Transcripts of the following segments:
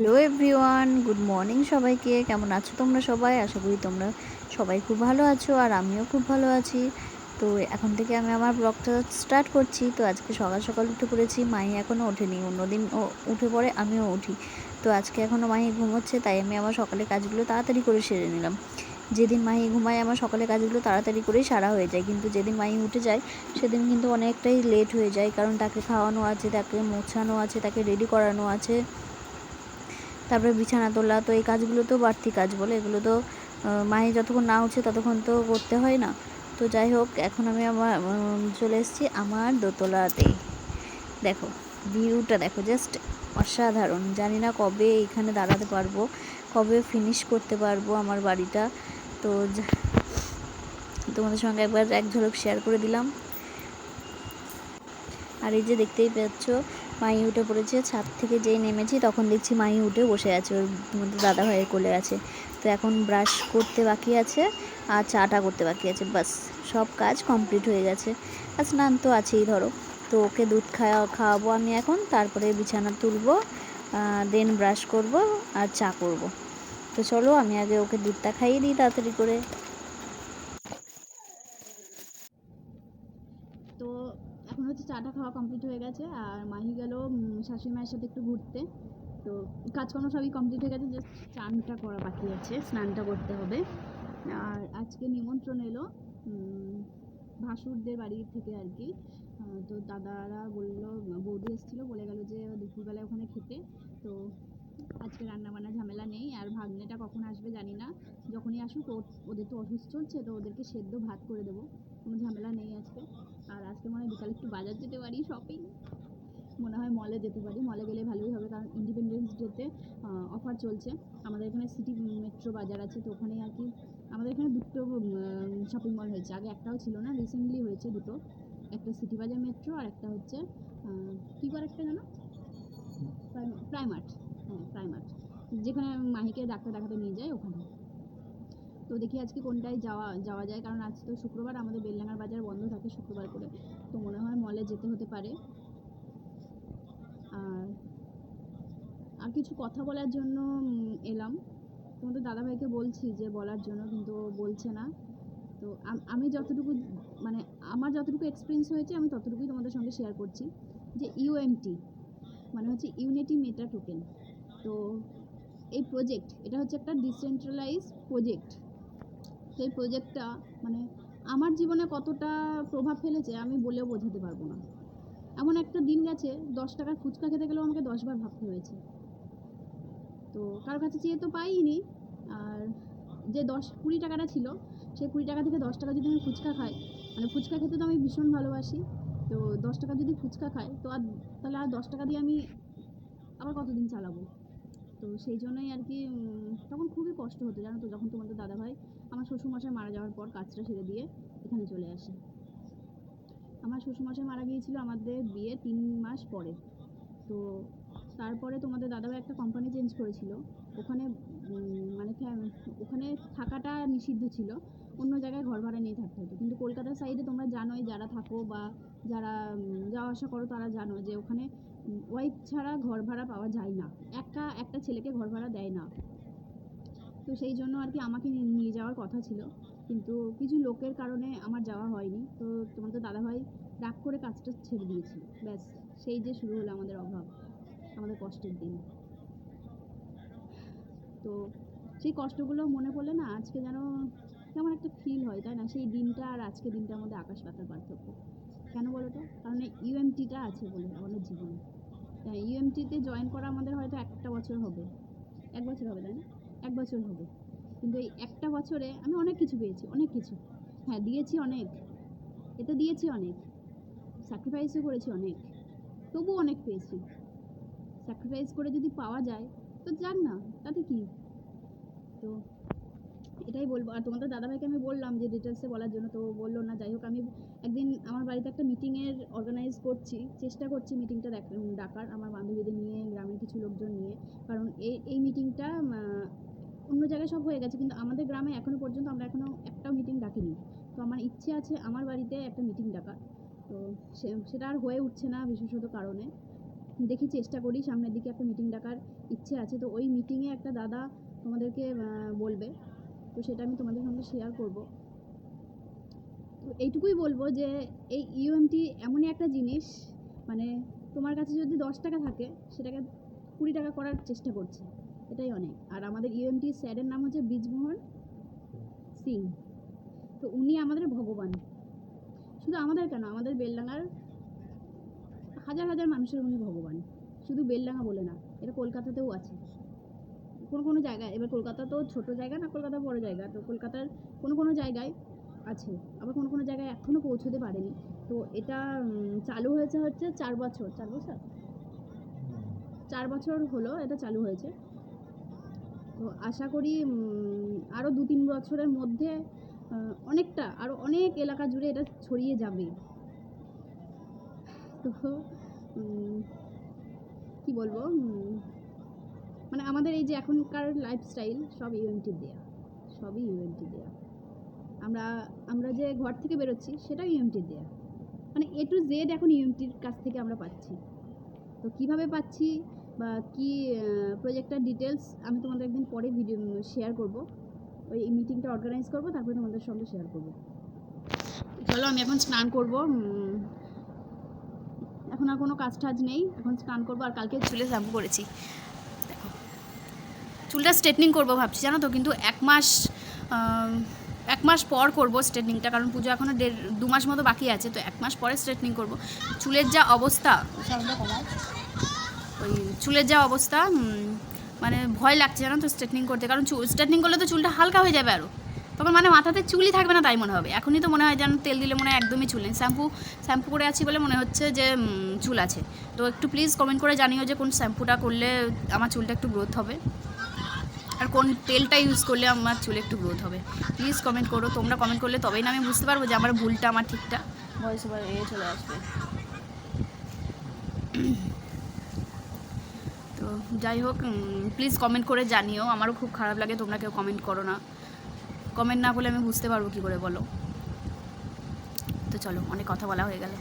Hello everyone good morning সবাইকে। কেমন আছো তোমরা সবাই? আশা করি তোমরা সবাই খুব ভালো আছো আর আমিও খুব ভালো আছি। তো এখন থেকে আমি আমার ব্লগটা স্টার্ট করছি। তো আজকে সকাল সকাল উঠে পড়েছি। মাহি এখনও ওঠেনি। অন্যদিন ও উঠে পড়ে, আমিও উঠি। তো আজকে এখনও মাহি ঘুমোচ্ছে তাই আমি আমার সকালে কাজগুলো তাড়াতাড়ি করে সেরে নিলাম। যেদিন মাহি ঘুমায়, আমার সকালে কাজগুলো তাড়াতাড়ি করেই সারা হয়ে যায়। কিন্তু যেদিন মাহি উঠে যায়, সেদিন কিন্তু অনেকটাই লেট হয়ে যায়। কারণ তাকে খাওয়ানো আছে, তাকে মোছানো আছে, তাকে রেডি করানো আছে। তারপরে বিছানা তোলা, তো এই কাজগুলো তো বাড়তি কাজ বলে, এগুলো তো মায়ে যতক্ষণ না উঠছে ততক্ষণ তো করতে হয় না। তো যাই হোক, এখন আমি আমার চলে এসেছি আমার দোতলাতে। দেখো, ভিউটা দেখো জাস্ট অসাধারণ। জানি না কবে এখানে দাঁড়াতে পারব, কবে ফিনিশ করতে পারব আমার বাড়িটা। তো তোমাদের সঙ্গে একবার এক ঝলক শেয়ার করে দিলাম। আর এই যে দেখতেই পাচ্ছ মাই উঠে পড়েছে, ছাদ থেকে যেই নেমেছি তখন দেখছি মাই উঠে বসে আছে, ওর মধ্যে দাদা ভাইয়ের কোলে আছে। তো এখন ব্রাশ করতে বাকি আছে আর চাটা করতে বাকি আছে বাস সব কাজ কমপ্লিট হয়ে গেছে। আর স্নান তো আছেই ধরো। তো ওকে দুধ খাওয়া খাওয়াবো আমি এখন, তারপরে বিছানা তুলবো দেন ব্রাশ করব আর চা করব। তো চলো, আমি আগে ওকে দুধটা খাইয়ে দিই তাড়াতাড়ি করে তো এখন হচ্ছে চাটা খাওয়া কমপ্লিট হয়ে গেছে, আর মাহি গেল শাশুড়ি মায়ের সাথে একটু ঘুরতে। তো কাজকর্ম সবই কমপ্লিট হয়ে গেছে জাস্ট চানটা করা বাকি আছে, স্নানটা করতে হবে। আর আজকে নিমন্ত্রণ এলো ভাসুরদের বাড়ি থেকে আর কি। তো দাদারা বলল, বৌদি এসেছিল, বলে গেল যে দুপুরবেলায় ওখানে খেতে। তো আজকে রান্নাবান্না ঝামেলা নেই, আর ভাগ্নেটা কখন আসবে জানি না। যখনই আসুক ওদের তো অসুস্থ চলছে, তো ওদেরকে সেদ্ধ ভাত করে দেবো। কোনো ঝামেলা নেই আজকে। আর আজকে মনে হয় বিকালে একটু বাজার যেতে পারি শপিং মনে হয় মলে যেতে পারি। মলে গেলে ভালোই হবে কারণ ইন্ডিপেন্ডেন্স ডেতে অফার চলছে। আমাদের এখানে সিটি মেট্রো বাজার আছে তো ওখানে আর কি আমাদের এখানে দুটো শপিং মল হয়েছে। আগে একটাও ছিল না রিসেন্টলি হয়েছে দুটো। একটা সিটি বাজার মেট্রো আর একটা হচ্ছে কী করে একটা জানো প্রাইমার্ট হ্যাঁ প্রাইমার্ট যেখানে মাহিকে ডাক্তার দেখাতে নিয়ে যায় ওখানে। তো দেখি আজকে কোনটায় যাওয়া যাওয়া যায়। কারণ আজ তো শুক্রবার, আমাদের বেলডাঙ্গার বাজার বন্ধ থাকে শুক্রবার করে। তো মনে হয় মলে যেতে হতে পারে। আর আর কিছু কথা বলার জন্য এলাম। তোমাদের দাদাভাইকে বলছি যে বলার জন্য, কিন্তু বলছে না। তো আমি যতটুকু মানে আমার যতটুকু এক্সপিরিয়েন্স হয়েছে, আমি ততটুকুই তোমাদের সঙ্গে শেয়ার করছি। যে ইউএমটি মানে হচ্ছে ইউনিটি মেটা টোকেন তো এই প্রজেক্ট এটা হচ্ছে একটা ডিসেন্ট্রালাইজ প্রজেক্ট সেই প্রজেক্টটা মানে আমার জীবনে কতটা প্রভাব ফেলেছে আমি বলেও বোঝাতে পারব না। এমন একটা দিন গেছে, দশ টাকার ফুচকা খেতে গেলেও আমাকে দশবার ভাবতে হয়েছে। তো কারোর কাছে চেয়ে তো পাইনি, আর যে দশ, কুড়ি টাকাটা ছিল সেই কুড়ি টাকা থেকে দশ টাকা যদি আমি ফুচকা খাই মানে ফুচকা খেতে তো আমি ভীষণ ভালোবাসি, তো দশ টাকা যদি ফুচকা খাই, তো আর তাহলে আর দশ টাকা দিয়ে আমি আবার কতদিন চালাবো? তো সেই জন্যই আর কি তখন খুবই কষ্ট হতো, জানো তো, যখন তোমাদের দাদাভাই আমার শ্বশুরমশাই মারা যাওয়ার পর কাজটা সেরে দিয়ে এখানে চলে আসে। আমার শ্বশুরমশাই মারা গিয়েছিল আমাদের বিয়ে তিন মাস পরে। তো তারপরে তোমাদের দাদাভাই একটা কোম্পানি চেঞ্জ করেছিল। ওখানে মানে ওখানে থাকাটা নিষিদ্ধ ছিল। অন্য জায়গায় ঘর ভাড়া নিয়ে থাকতে হতো। কিন্তু কলকাতার সাইডে তোমরা জানোই, যারা থাকো বা যারা যাওয়া আসা করো তারা জানো যে ওখানে ওয়াইফ ছাড়া ঘর ভাড়া পাওয়া যায় না। একটা একটা ছেলেকে ঘর ভাড়া দেয় না। তো সেই জন্য আর কি আমাকে নিয়ে যাওয়ার কথা ছিল। কিন্তু কিছু লোকের কারণে আমার যাওয়া হয়নি। তো তোমাদের দাদাভাই রাগ করে কাজটা ছেড়ে দিয়েছিল। ব্যাস, সেই যে শুরু হলো আমাদের অভাব, আমাদের কষ্টের দিন। তো সেই কষ্টগুলো মনে পড়লে না আজকে যেন কেমন একটা ফিল হয়, তাই না? সেই দিনটা আর আজকে দিনটার মধ্যে আকাশ পাতার পার্থক্য। কেন বলো তো? কারণ ইউএমটিটা আছে বলে আমাদের জীবনে। ইউএমটিতে জয়েন করা আমাদের হয়তো একটা বছর হবে। এক বছর হবে, তাই না? এক বছর হবে। কিন্তু এই একটা বছরে আমি অনেক কিছু পেয়েছি, অনেক কিছু। হ্যাঁ দিয়েছি অনেক। এতে দিয়েছি অনেক। স্যাক্রিফাইসও করেছি অনেক। তবু অনেক পেয়েছি। স্যাক্রিফাইস করে যদি পাওয়া যায়, তো যান না, তাতে কি? তো এটাই বলব। আর তোমাদের দাদাভাইকে আমি বললাম যে ডিটেলসে বলার জন্য, তো বলল না, যাই হোক, আমি একদিন আমার বাড়িতে একটা মিটিংয়ের অর্গানাইজ করছি, চেষ্টা করছি মিটিংটা ডাকার। আমার বান্ধবীদের নিয়ে, গ্রামের কিছু লোকজন নিয়ে। কারণ এই এই মিটিংটা অন্য জায়গায় সব হয়ে গেছে, কিন্তু আমাদের গ্রামে এখনও পর্যন্ত আমরা এখনও একটাও মিটিং ডাকিনি। তো আমার ইচ্ছে আছে, আমার বাড়িতে একটা মিটিং ডাকার। তো সেটা আর হয়ে উঠছে না বিশেষত কারণে। দেখি চেষ্টা করি সামনের দিকে একটা মিটিং ডাকার ইচ্ছে আছে। তো ওই মিটিংয়ে একটা দাদা তোমাদেরকে বলবে। তো সেটা আমি তোমাদের সঙ্গে শেয়ার করব। তো এইটুকুই বলব যে, এই ইউএমটি এমনই একটা জিনিস মানে তোমার কাছে যদি দশ টাকা থাকে, সেটাকে কুড়ি টাকা করার চেষ্টা করছে। এটাই অনেক। আর আমাদের ইউএমটি স্যারের নাম হচ্ছে বীজমোহন সিং। তো উনি আমাদের ভগবান। শুধু আমাদের কেন? আমাদের বেলডাঙ্গার হাজার হাজার মানুষের উনি ভগবান। শুধু বেলডাঙ্গা বলে না এটা কলকাতাতেও আছে। কোনো কোনো জায়গায় এবার কলকাতা তো ছোটো জায়গা না কলকাতা বড় জায়গা তো কলকাতার কোনো কোনো জায়গায় আছে আবার কোনো কোনো জায়গায় এখনও পৌঁছতে পারেনি। তো এটা চালু হয়েছে হচ্ছে চার বছর চার বছর? চার বছর হলো এটা চালু হয়েছে। আশা করি আরও দু তিন বছরের মধ্যে অনেকটা আরও অনেক এলাকা জুড়ে এটা ছড়িয়ে যাবে। তো কি বলব মানে আমাদের এই যে এখনকার লাইফস্টাইল সব ইউএনটি দেয়া, সবই ইউএনটি দেয়া। আমরা আমরা যে ঘর থেকে বেরোচ্ছি সেটাও ইউএমটি দেয়া। মানে এ টু জেড এখন ইউএমটির কাছ থেকে আমরা পাচ্ছি। তো কীভাবে পাচ্ছি? বা কি প্রজেক্টটার ডিটেলস আমি তোমাদের একদিন পরে ভিডিও শেয়ার করব। ওই মিটিংটা অর্গানাইজ করব, তারপরে তোমাদের সঙ্গে শেয়ার করব। চলো, আমি এখন স্নান করব এখন আর কোনো কাজ টাজ নেই, এখন স্নান করব আর কালকে চুলে শ্যাম্পু করেছি দেখো, চুলটা স্ট্রেটনিং করব ভাবছি, জানো তো, কিন্তু এক মাস এক মাস পর করব স্ট্রেটনিংটা কারণ পুজো এখনও দেড়, দু মাস মতো বাকি আছে, তো এক মাস পরে স্ট্রেটনিং করব। চুলের যা অবস্থা ওই চুলের যা অবস্থা মানে ভয় লাগছে জানো তো স্ট্রেটনিং করতে। কারণ চুল স্ট্রেটনিং করলে তো চুলটা হালকা হয়ে যাবে আরও তখন মানে মাথাতে চুলই থাকবে না তাই মনে হবে। এখনই তো মনে হয় যেন তেল দিলে মনে হয় একদমই চুল নেই। শ্যাম্পু শ্যাম্পু করে আছি বলে মনে হচ্ছে যে চুল আছে। তো একটু প্লিজ কমেন্ট করে জানিও যে কোন শ্যাম্পুটা করলে আমার চুলটা একটু গ্রোথ হবে। আর কোন তেলটা ইউজ করলে আমার চুলে একটু গ্রোথ হবে। প্লিজ কমেন্ট করো। তোমরা কমেন্ট করলে তবেই না আমি বুঝতে পারব যে আমার ভুলটা, আমার ঠিকটা। ভয়েস ওভার এ চলে আসবে। যাই হোক প্লিজ কমেন্ট করে জানিও। আমারও খুব খারাপ লাগে, তোমরা কেউ কমেন্ট করো না। কমেন্ট না করলে আমি বুঝতে পারব কী করে বলো। তো চলো, অনেক কথা বলা হয়ে গেল।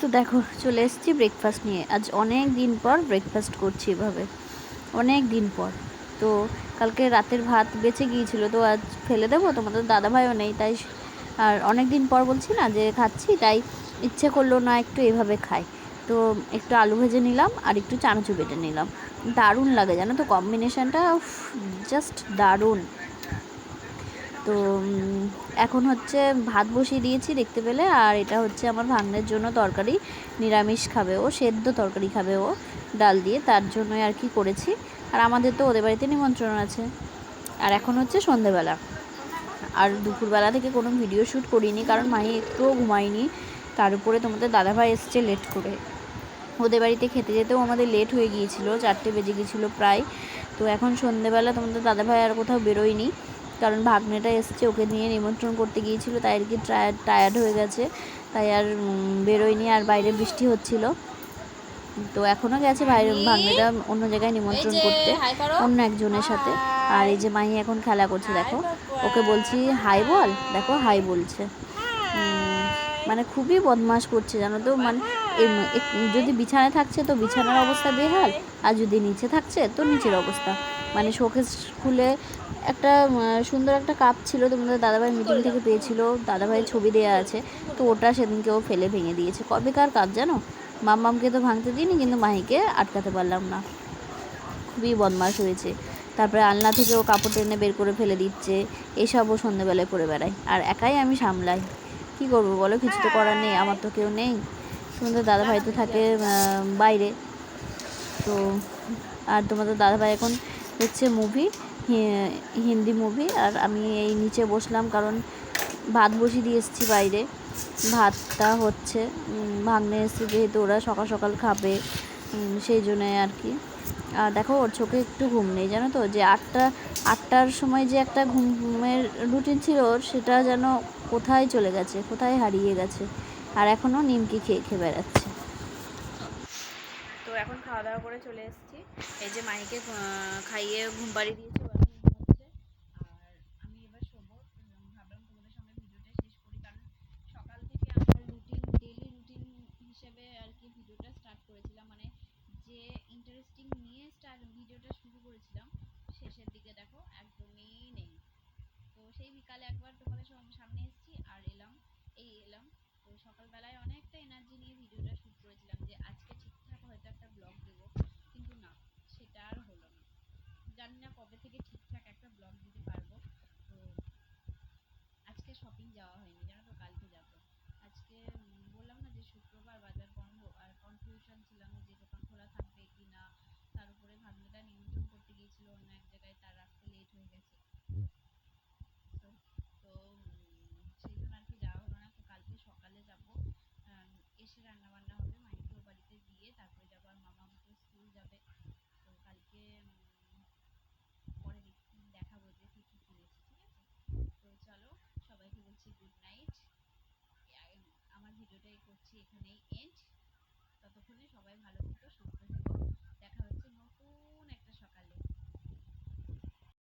তো দেখো, চলে এসেছি ব্রেকফাস্ট নিয়ে। আজ অনেক দিন পর ব্রেকফাস্ট করছি এভাবে। অনেক দিন পর। তো কালকে রাতের ভাত বেঁচে গিয়েছিল, তো আজ ফেলে দেবো। তোমাদের দাদাভাইও নেই, তাই আর অনেক দিন পর বলছি না যে খাচ্ছি, তাই ইচ্ছে করল না একটু এভাবে খাই। তো একটু আলু ভেজে নিলাম আর একটু চানাচু বেটে নিলাম। দারুণ লাগে জানো তো কম্বিনেশনটা জাস্ট দারুণ। তো এখন হচ্ছে ভাত বসিয়ে দিয়েছি দেখতে পেলে, আর এটা হচ্ছে আমার ভাগ্নের জন্য তরকারি। নিরামিষ খাবে ও, সেদ্ধ তরকারি খাবে ও, ডাল দিয়ে, তার জন্যই আর কি করেছি। আর আমাদের তো ওদের বাড়িতে নিমন্ত্রণ আছে। আর এখন হচ্ছে সন্ধেবেলা। আর দুপুরবেলা থেকে কোনো ভিডিও শ্যুট করিনি, কারণ মাহি একটুও ঘুমায়নি। তার উপরে তোমাদের দাদাভাই এসছে লেট করে। ওদের বাড়িতে খেতে যেতেও আমাদের লেট হয়ে গিয়েছিল চারটে বেজে গিয়েছিল প্রায়। তো এখন সন্ধেবেলা তোমাদের দাদাভাই আর কোথাও বেরোয়নি কারণ ভাগ্নেটা এসছে ওকে নিয়ে নিমন্ত্রণ করতে গিয়েছিল তাই আর কি টায়ার্ড টায়ার্ড হয়ে গেছে। তাই আর বেরোয়নি আর বাইরে বৃষ্টি হচ্ছিল। তো এখনও গেছে বাইরে ভাগ্নেটা অন্য জায়গায় নিমন্ত্রণ করতে অন্য একজনের সাথে। আর এই যে মাহি এখন খেলা করছে দেখো। ওকে বলছি হাই বল। দেখো হাই বলছে। মানে খুবই বদমাশ করছে, জানো তো? মানে যদি বিছানায় থাকছে তো বিছানার অবস্থা বেহাল, আর যদি নিচে থাকছে তো নিচের অবস্থা। মানে শোকেস খুলে একটা সুন্দর একটা কাপ ছিল তোমাদের দাদাভাই মিটিং থেকে পেয়েছিল, দাদাভাইয়ের ছবি দেওয়া আছে, তো ওটা সেদিনকে ও ফেলে ভেঙে দিয়েছে। কবেকার কাজ জানো? মাম্মামকে তো ভাঙতে দিইনি, কিন্তু মাহিকে আটকাতে পারলাম না। খুবই বদমাশ হয়েছে। তারপরে আলনা থেকে ও কাপড় টেনে বের করে ফেলে দিচ্ছে এসবও সন্ধেবেলায় করে বেড়ায়। আর একাই আমি সামলাই। কি করব বলো? কিছু তো করার নেই, আমার তো কেউ নেই। তোমাদের দাদাভাই তো থাকে বাইরে। তো, আর তোমাদের দাদাভাই এখন হচ্ছে মুভি হিন্দি মুভি আর আমি এই নিচে বসলাম কারণ ভাত বসিয়ে দিয়ে এসেছি বাইরে। ভাতটা হচ্ছে ভাগ্নে এসছে যেহেতু ওরা সকাল সকাল খাবে সেই জন্যে আর কি। দেখো, ওর চোখে একটু ঘুম নেই, জানো তো? যে আটটা, আটটার সময় যে একটা ঘুমের রুটিন ছিল ওর, সেটা যেন কোথায় চলে গেছে, কোথায় হারিয়ে গেছে। আর এখনও নিমকি খেয়ে খেয়ে বেড়াচ্ছে। তো এখন খাওয়া দাওয়া করে চলে এসেছি। এই যে মাইকে খাইয়ে ঘুম পাড়িয়ে দিয়েছি। যাওয়া হয়নি। জানো তো কালকে যাব। আজকে বললাম না যে শুক্রবার বাজার বন্ধ, আর কনফিউশন ছিলাম যে দোকান খোলা থাকবে কি না। তার উপরে ভাগ্নেটা নিমন্ত্রণ করতে গিয়েছিল অন্য এক জায়গায়, তার রাখতে লেট হয়ে গেছে। তো সেই জন্য আর কি যাওয়া হলো না। তো কালকে সকালে যাব। এসে রান্না বান্না হবে।